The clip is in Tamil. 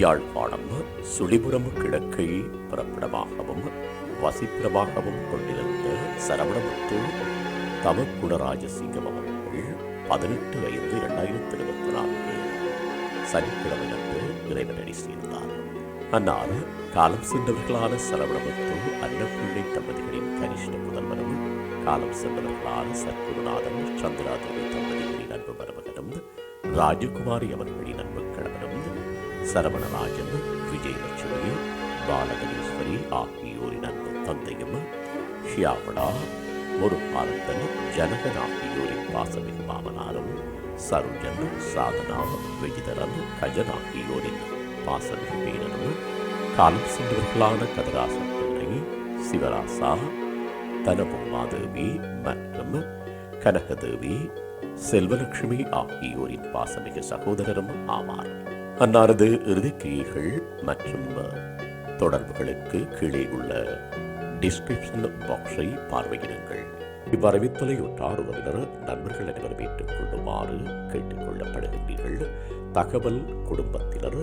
யாழ்ப்பாணம் சுழிபுரம் கிழக்கை பிறப்பிடமாகவும் வசிப்பிடமாகவும் கொண்டிருந்த சரவணமுத்து தமக்குணராஜசிங்கம் அவர்கள் பதினெட்டு ஐந்து இரண்டாயிரத்தி இருபத்தி நான்கு சனிக்கிழமை அன்று இறைவனடி சேர்ந்தார். அந்நாள் காலம் சென்றவர்களான சரவணமுத்து அன்னப்பிள்ளை தம்பதிகளின் கனிஷ்ட புதல்வரும் காலம் சென்றவர்களான சத்குருநாதன் சந்திராதேவி தம்பதிகளின் அன்பு மருமகனும் ராஜகுமாரி அவர்களின் அன்பு சரவணராஜன் விஜயலட்சுமி பாலகணேஸ்வரி ஆகியோரின் அன்பு தந்தையும் ஷியாவடா முருகானந்தன் ஜனகன் ஆகியோரின் பாசமிகு மாமனாரும் சருஜன் சாதனா விஜிதரன் கஜன் ஆகியோரின் பாசமிகு பேரனும் காலம் சென்றவர்களான கதராசன் பிள்ளை சிவராசா தனபொம்மாதேவி மற்றும் கனகதேவி செல்வலட்சுமி ஆகியோரின் பாசமிகு சகோதரரும் ஆவார். அன்னாரது இறுதிக்கிரியைகள் மற்றும் தொடர்புகளுக்கு கீழே உள்ள டிஸ்கிரிப்ஷன் பாக்ஸை பார்வையிடுங்கள். இவ்வறிவித்தலை ஒற்றார் உறவினர் நண்பர்கள் அனைவரும் ஏற்றுக்கொள்ளுமாறு கேட்டுக்கொள்ளப்படுகின்றீர்கள். தகவல் குடும்பத்தினர்